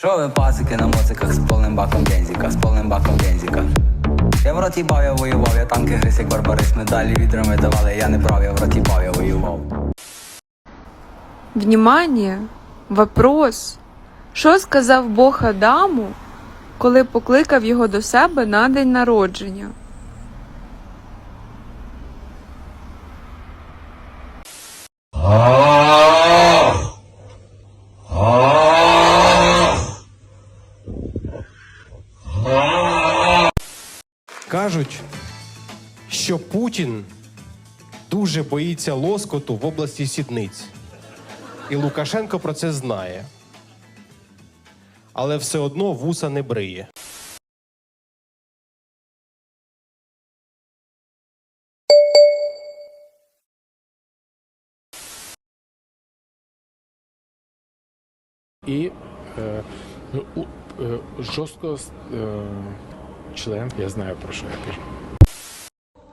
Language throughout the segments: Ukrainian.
Що ви пасики на моциках з повним баком бензика, з повним баком бензика. Я в роті бав, я воював, я танки гриз, як барбарис, медалі відрами давали, я не брав, я в роті бав, я воював. Внімання, Вопрос. Що сказав Бог Адаму, коли покликав його до себе на день народження? Кажуть, що Путін дуже боїться лоскоту в області сідниць. І Лукашенко про це знає. Але все одно вуса не бриє. і е, ну, е, жорстко е, член, я знаю про що я кажу.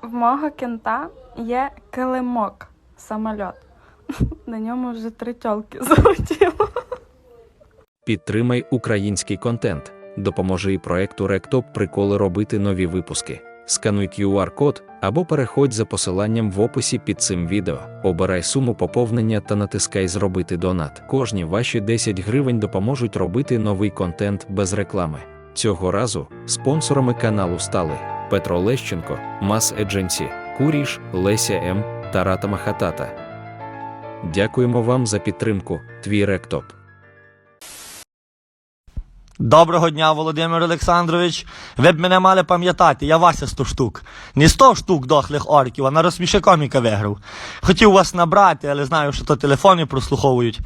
В мого кента є килимок самольот. На ньому вже три тьолки залетіло. Підтримай український контент. Допоможи і проекту Ректоп приколи робити нові випуски. Скануй QR-код або переходь за посиланням в описі під цим відео. Обирай суму поповнення та натискай Зробити донат. Кожні ваші 10 гривень допоможуть робити новий контент без реклами. Цього разу спонсорами каналу стали Петро Лещенко, Мас Едженсі, Куріш, Леся М. та Рата Махатата. Дякуємо вам за підтримку. Твій Ректоп. Доброго дня, Володимир Олександрович. Ви б мене мали пам'ятати, я Вася 100 штук. Не 100 штук дохлих орків, а на розсміши коміка виграв. Хотів вас набрати, але знаю, що то телефони прослуховують.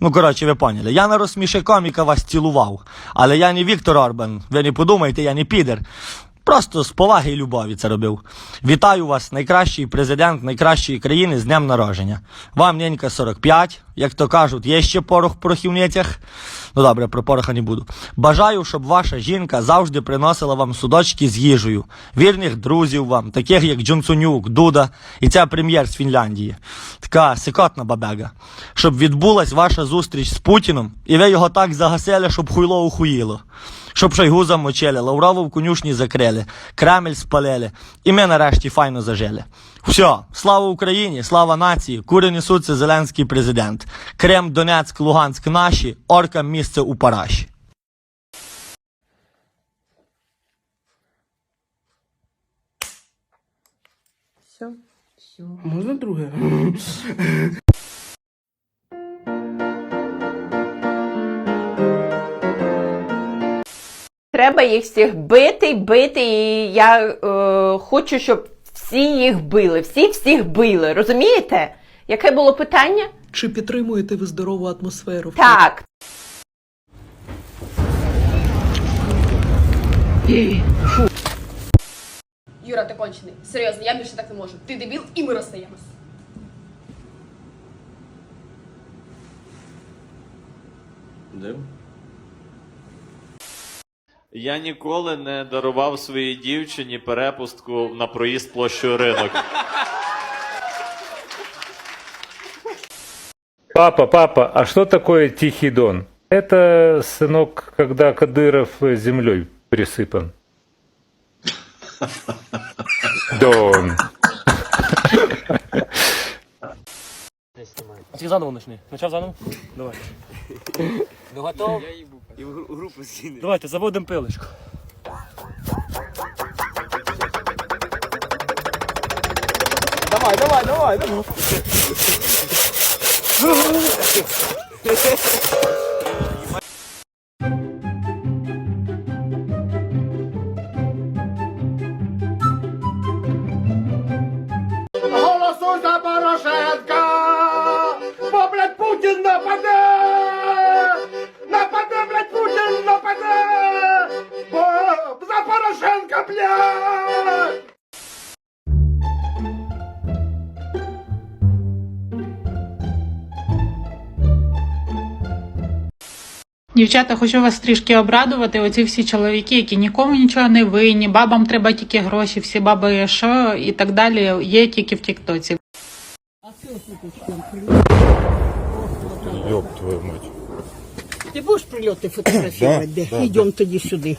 Ну, коротше, ви поняли. Я на розсміши коміка вас цілував. Але я не Віктор Орбан. Ви не подумайте, я не підер. Просто з поваги і любові це робив. Вітаю вас, найкращий президент найкращої країни з днем народження. Вам ненька 45, як то кажуть, є ще порох в порохівницях. Ну добре, про пороха не буду. Бажаю, щоб ваша жінка завжди приносила вам судочки з їжею, вірних друзів вам, таких як Джонсонюк, Дуда і ця прем'єр з Фінляндії. Така сикотна бабега. Щоб відбулась ваша зустріч з Путіном, і ви його так загасили, щоб хуйло ухуїло. Щоб Шойгу замочили, Лаврову в конюшні закрили, Кремль спалили, і ми нарешті файно зажили. Все, слава Україні, слава нації, кури несуться зеленський президент. Крем, Донецьк, Луганськ наші, оркам місце у параші. Все. Можна друге? Треба їх всіх бити, бити, і я е, хочу, щоб всі їх били, всі всіх били. Розумієте? Яке було питання? Чи підтримуєте ви здорову атмосферу? Так. Юра, ти кончений. Серйозно, я більше так не можу. Ти дебіл і ми розстаємось. Я ніколи не дарував своїй дівчині перепустку на проїзд площою ринок. Папа, папа, а что такое Тихий Дон? Это, сынок, когда Кадыров землей присыпан. Дон. Всі заново почни. Почав заново? Давай. Ну готов? І в групу скине. Давайте заводимо пилочку. Давай, давай, давай, давай. Дівчата, хочу вас трішки обрадувати. Оці всі чоловіки, які нікому нічого не винні, бабам треба тільки гроші, всі баби що і так далі, є тільки в Тіктоці. Йоп твою мать. Ти будеш прильоти фотографувати? де? Йдемо тоді сюди.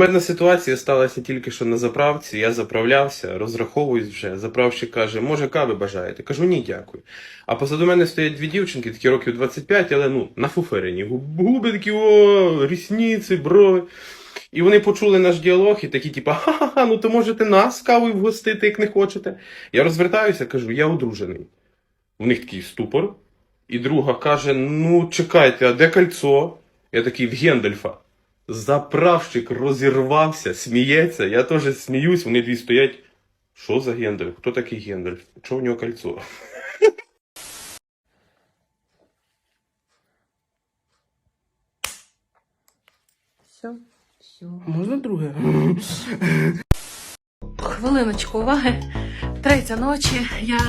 Кумедна ситуація сталася тільки що на заправці. Я заправлявся, розраховуюсь вже. Заправщик каже, може, кави бажаєте? Кажу, ні, дякую. А позаду мене стоять дві дівчинки, такі років 25, але ну, нафуферені. Губ- Губи такі, о, рісниці, брови. І вони почули наш діалог і такі, типа, ха-ха-ха, ну то можете нас кавою вгостити, як не хочете. Я розвертаюся, кажу, я одружений. У них такий ступор. І друга каже: Ну, чекайте, а де кольцо? Я такий в Гендальфа. Заправщик розірвався, сміється, я теж сміюсь, вони дві стоять. Що за Гендальф? Хто такий Гендальф? Чого в нього кольцо? Все. Все. Можна друге? Хвилиночку уваги. Третя ночі. Я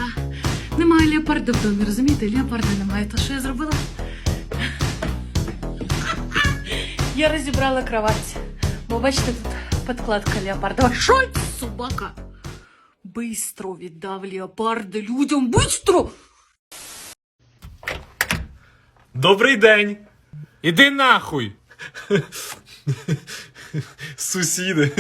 не маю леопарда в домі, розумієте? Леопарда немає. То що я зробила? Я розібрала кровать. Бо бачите, тут подкладка леопардова. Що собака? Бистро віддав леопарда людям. Бистро! Добрий день! Іди нахуй! Сусіди.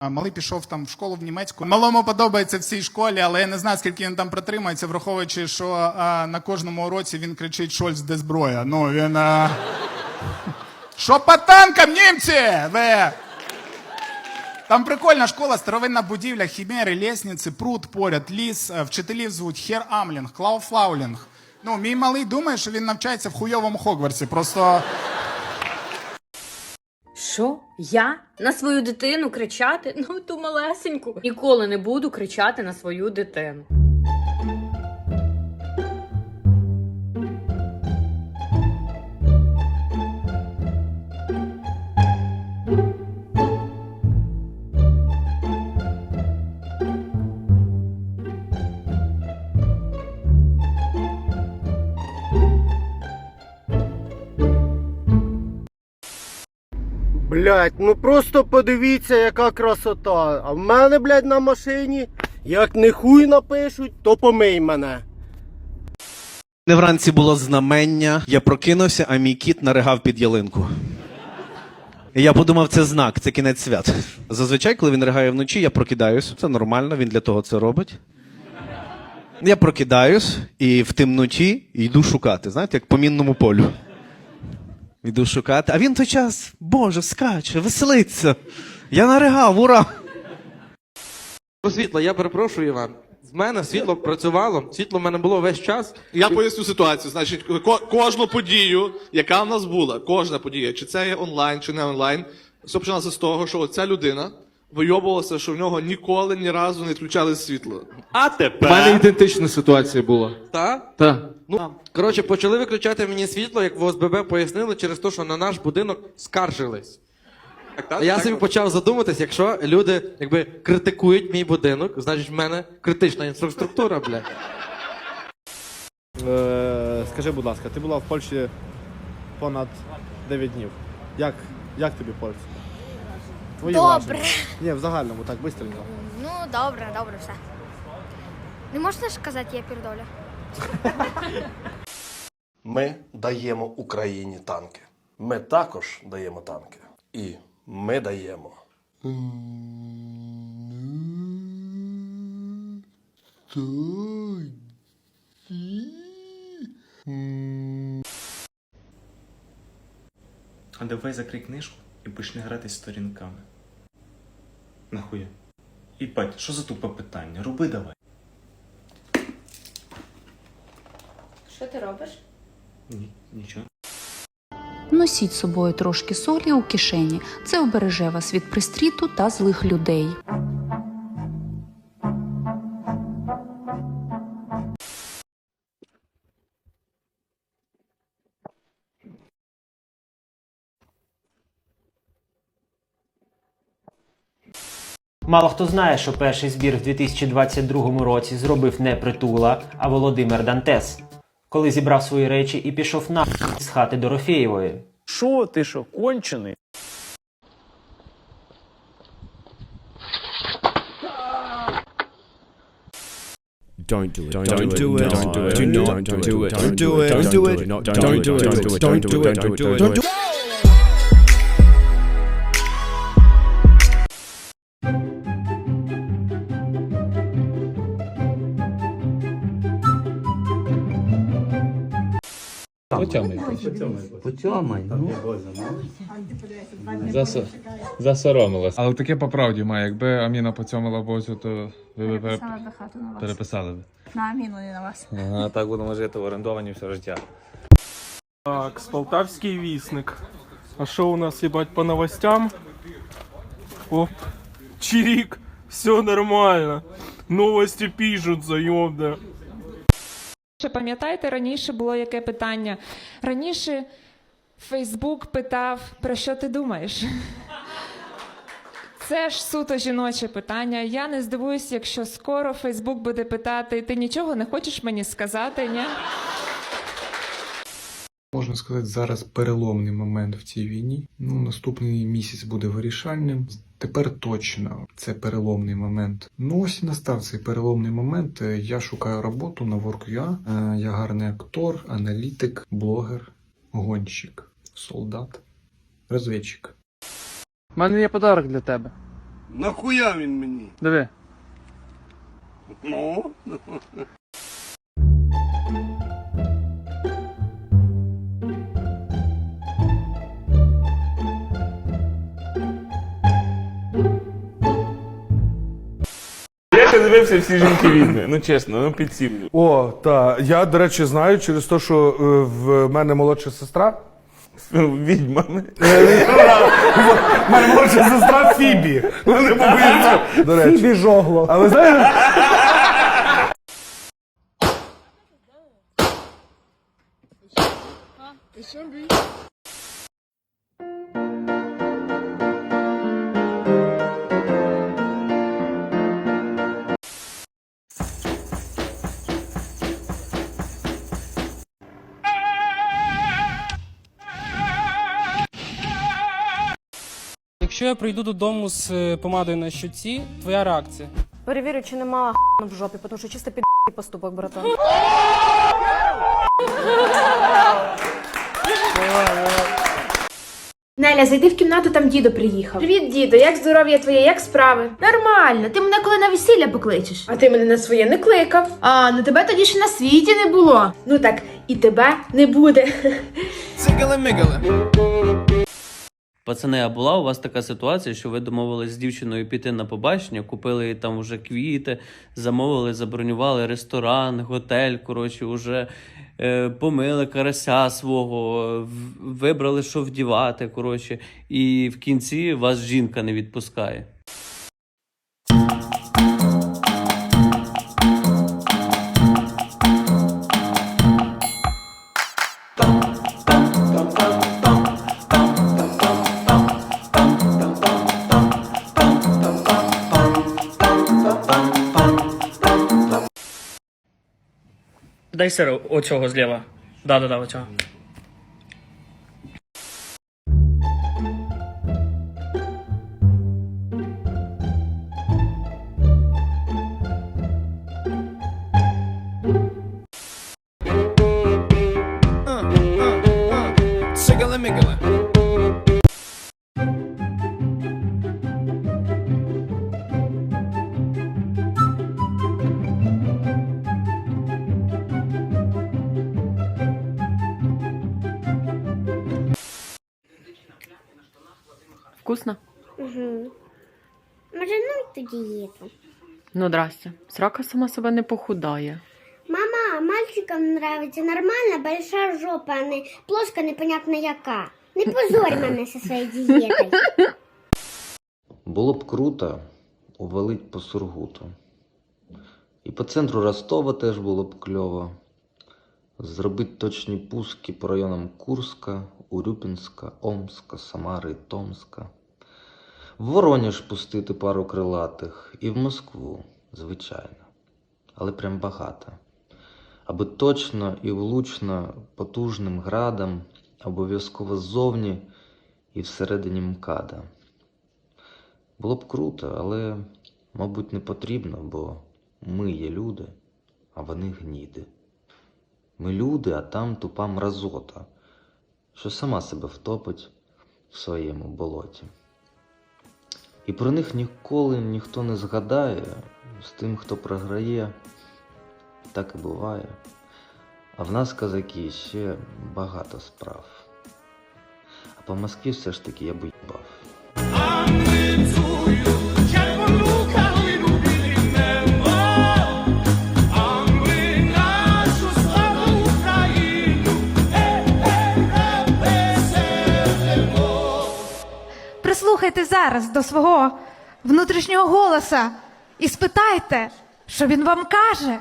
Малий пішов там в школу в німецьку. Малому подобається в цій школі, але я не знаю, скільки він там протримається, враховуючи, що а, на кожному уроці він кричить Шольц, де зброя. Ну він. А... Що по танкам, німці? Ви? Там прикольна школа, старовинна будівля, хімери, лісниці, пруд поряд, ліс, е, вчителів звуть Хер Амлінг, Клау Флаулінг. Ну, мій малий думає, що він навчається в хуйовому Хогвартсі. Просто. Що? Я? На свою дитину кричати? Ну, ту малесеньку. Ніколи не буду кричати на свою дитину. Блять, ну просто подивіться, яка красота. А в мене, блядь, на машині, як не хуй напишуть, то помий мене. Не вранці було знамення, я прокинувся, а мій кіт наригав під ялинку. Я подумав, це знак, це кінець свят. Зазвичай, коли він ригає вночі, я прокидаюсь. Це нормально, він для того це робить. Я прокидаюсь і в темноті йду шукати, знаєте, як по мінному полю. Йду шукати, а він той час, Боже, скаче, веселиться. Я наригав, ура! Світло, я перепрошую Іван. В мене світло працювало, світло в мене було весь час. Я поясню ситуацію. Значить, ко- кожну подію, яка в нас була, кожна подія, чи це є онлайн, чи не онлайн, все починалося з того, що ця людина вийобувалася, що в нього ніколи ні разу не відключали світло. А тепер. У мене ідентична ситуація була. Та? Та. Ну, коротше, почали виключати мені світло, як в ОСББ пояснили, через те, що на наш будинок скаржились. А я собі почав задуматись, якщо люди якби критикують мій будинок, значить в мене критична інфраструктура, блядь. Е, скажи, будь ласка, ти була в Польщі понад 9 днів. Як, як тобі Польща? Твої Добре. враження. Ні, в загальному, так, бистренько. Ну, добре, добре, все. Не можна ж казати, я пірдоля. Ми даємо Україні танки. Ми також даємо танки. І ми даємо. А давай закрий книжку і почни гратись сторінками. Нахуя? І пать, що за тупе питання? Роби давай. Що ти робиш? Ні, нічого. Носіть з собою трошки солі у кишені. Це обереже вас від пристріту та злих людей. Мало хто знає, що перший збір в 2022 році зробив не притула, а Володимир Дантес, коли зібрав свої речі і пішов на з хати Дорофєєвої. Що ти що, кончений? Don't do it. Don't do it. Don't do it. Don't do it. Don't do it. Don't do do it. it. Don't Don't do it. do it. Don't do it. Don't do it. It. Потьомай, ну. Засоромилась. Але таке по правді має. Якби Аміна поцьомила Бозю, то ви б пере- би хату на вас. переписали б. На Аміну, не на вас. Ага, так будемо жити в орендовані все життя. Так, с Полтавский висник. А что у нас, ебать, по новостям? Оп, чирик, все нормально. Новости пишут, заебда. Ще пам'ятаєте, раніше було яке питання? Раніше Фейсбук питав, про що ти думаєш? Це ж суто жіноче питання. Я не здивуюсь, якщо скоро Фейсбук буде питати, ти нічого не хочеш мені сказати, ні? Можна сказати, зараз переломний момент в цій війні. Ну, наступний місяць буде вирішальним. Тепер точно це переломний момент. Ну ось і настав цей переломний момент. Е, Я шукаю роботу на Work.ua. Е, Я гарний актор, аналітик, блогер, гонщик, солдат, розвідчик. У мене є подарок для тебе. Нахуя він мені? Диви. Ну? Дивився всі жінки відьми. Ну чесно, ну підсів. О, та я, до речі, знаю через те, що е, в мене молодша сестра. Відьмами. В мене молодша сестра Фібі. Ну, не. До речі. Фібі жогло. А ви знаєте? Якщо я прийду додому з е, помадою на щоці, твоя реакція. Перевірю, чи нема в жопі, тому що чисто під поступок, братан. Неля, зайди в кімнату, там дідо приїхав. Привіт, дідо, як здоров'я твоє, як справи? Нормально. Ти мене коли на весілля покличеш. А ти мене на своє не кликав. А, ну тебе тоді ще на світі не було. Ну так, і тебе не буде. Цигали-мигали. Пацани, а була у вас така ситуація, що ви домовились з дівчиною піти на побачення, купили їй там вже квіти, замовили, забронювали ресторан, готель, коротше, уже е, помили карася свого, вибрали, що вдівати, коротше, і в кінці вас жінка не відпускає. Дай сир оцього зліва. Да-да-да, оцього. Ну дієту. Ну, здрасте. Срака сама себе не похудає. Мама, мальчикам нравится нормально большая жопа, а не плоска непонятно яка. Не позорь мене зі своєю дієтою. Було б круто увалить по Сургуту. І по центру Ростова теж було б кльово. Зробити точні пуски по районам Курська, Урюпінська, Омська, Самари, Томська. В Воронеж пустити пару крилатих і в Москву, звичайно. Але прям багато. Аби точно і влучно потужним градом, обов'язково ззовні і всередині МКАДа. Було б круто, але, мабуть, не потрібно, бо ми є люди, а вони гніди. Ми люди, а там тупа мразота, що сама себе втопить в своєму болоті. І про них ніколи ніхто не згадає, з тим, хто програє, так і буває. А в нас, козаки, ще багато справ. А по Москві все ж таки я б їбав. Прислухайте зараз до свого внутрішнього голоса і спитайте, що він вам каже.